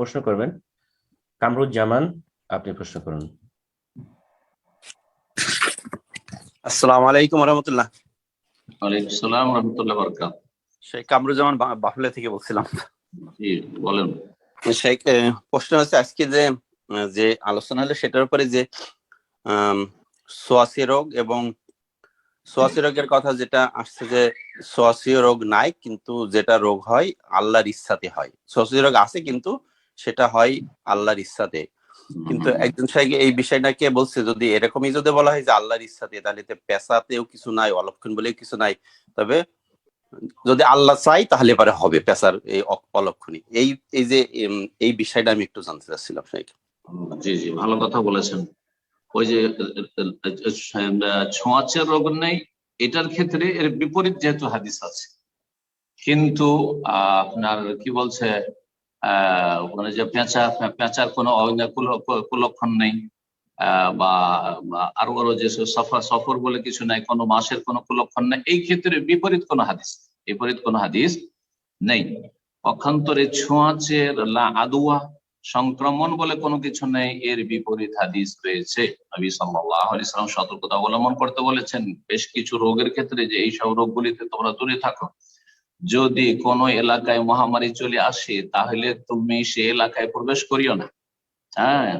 প্রশ্ন করবেন। কামরুজ্জামান আপনি প্রশ্ন করুন। আসসালামু আলাইকুম রহমতুল্লাহ ওয়ালাইকুম আসসালাম রহমতুল্লাহ বরকাত। শেখ কামরুজ্জামান থেকে বলছিলাম। জি বলেন। শেখ প্রশ্ন হচ্ছে আজকে যে যে আলোচনা হলো সেটার উপরে যে সোয়াসি রোগ এবং সোয়াসি রোগের কথা যেটা আসছে যে সোয়াসি রোগ নাই কিন্তু যেটা রোগ হয় আল্লাহর ইচ্ছাতে হয়। সোয়াসি রোগ আছে কিন্তু সেটা হয় আল্লাহর ইচ্ছাতে। কিন্তু একজন সাহেব এই বিষয়টাকে বলছে যদি এরকমই যদি বলা হয় যে আল্লাহর ইচ্ছাতে তাহলে তো পেশাতেও কিছু নাই অলক্ষণ বলেও কিছু নাই। তবে যদি আল্লাহ চাই তাহলে পরে হবে পেশার এই অলক্ষণী এই এই যে এই বিষয়টা আমি একটু জানতে চাচ্ছিলাম সাহেব জি জি ভালো কথা বলেছেন। ওই যে আহ, ছোঁয়াচে রোগ নেই এটার ক্ষেত্রে এর বিপরীত যেহেতু হাদিস আছে। কিন্তু আহ, আপনার কি বলছে মানে যে পেঁচা, পেঁচার কোনো কুলক্ষণ নেই। বা আরও আরও যে সফর সফর বলে কিছু নাই, কোনো মাসের কোনো কুলক্ষণ নেই। এই ক্ষেত্রে বিপরীত কোনো হাদিস, বিপরীত কোনো হাদিস নেই। পক্ষান্তরে ছোঁয়াচের লা আদুয়া সংক্রমণ বলে কোনো কিছু নেই, এর বিপরীত হাদিস রয়েছে। নবী সাল্লাল্লাহু আলাইহি সাল্লাম সতর্কতা অবলম্বন করতে বলেছেন, বেশ কিছু রোগের ক্ষেত্রে যে এই সব রোগগুলিতে তোমরা দূরে থাকো যদি কোনো এলাকায় মহামারী চলে আসে, তাহলে তুমি সে এলাকায় প্রবেশ করিও না। হ্যাঁ?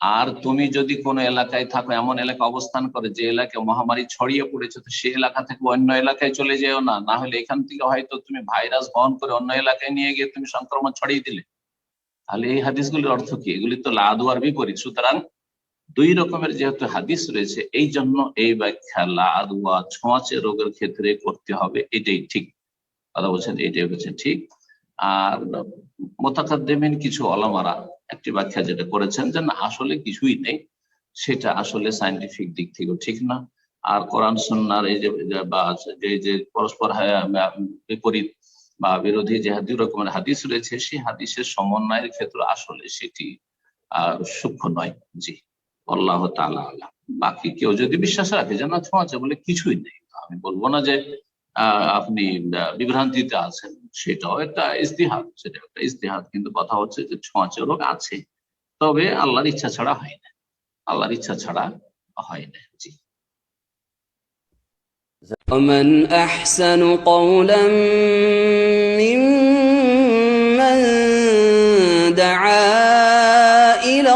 আর তুমি যদি কোনো এলাকায় থাকো, এমন এলাকা অবস্থান করে যে এলাকায় মহামারী ছড়িয়ে পড়েছে, তো সেই এলাকা থেকে অন্য এলাকায় চলে যেও না। না হলে এখান থেকে হয়তো তুমি ভাইরাস বহন করে অন্য এলাকায় নিয়ে গিয়ে তুমি সংক্রমণ ছড়িয়ে দিলে। তাহলে এই হাদিসগুলির অর্থ কি? এগুলি তো লাদু আর বিপরীত। সুতরাং দুই রকমের যেহেতু হাদিস রয়েছে, এই জন্য এই ব্যাখ্যা লাদুয়া ছোঁয়াচে রোগের ক্ষেত্রে করতে হবে, এটাই ঠিক। কথা বলছেন এটাই হচ্ছে ঠিক। আর মোতাকাদ্দেমিন কিছু অলামারা একটি ব্যাখ্যা যেটা করেছেন যে না, আসলে কিছুই নেই, সেটা আসলে সাইন্টিফিক দিক থেকেও ঠিক না। আর কোরআন সন্ন্যার এই যে, বা যে যে পরস্পর বিপরীত বা বিরোধী যে দুই রকমের হাদিস রয়েছে, সেই হাদিসের সমন্বয়ের ক্ষেত্রে আসলে সেটি, আর সূক্ষ্ম নয়। জি, আল্লাহ তাআলা আলাম। বাকি কেউ যদি বিশ্বাস রাখে যে না, ছোঁয়াচে বলে কিছুই নেই। আমি বলব না যে আপনি আহ, বিভ্রান্তিতে আছেন সেটাও একটা ইস্তিহাদ সেটা একটা ইস্তিহাদ কিন্তু কথা হচ্ছে যে ছোঁয়াচে রোগ আছে তবে আল্লাহর ইচ্ছা ছাড়া হয় না আল্লাহর ইচ্ছা ছাড়া হয় না জি ومن أحسن قولا ممن دعا إلى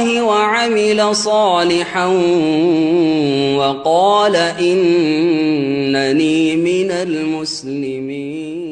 الله وعمل صالحا وقال إنني من المسلمين.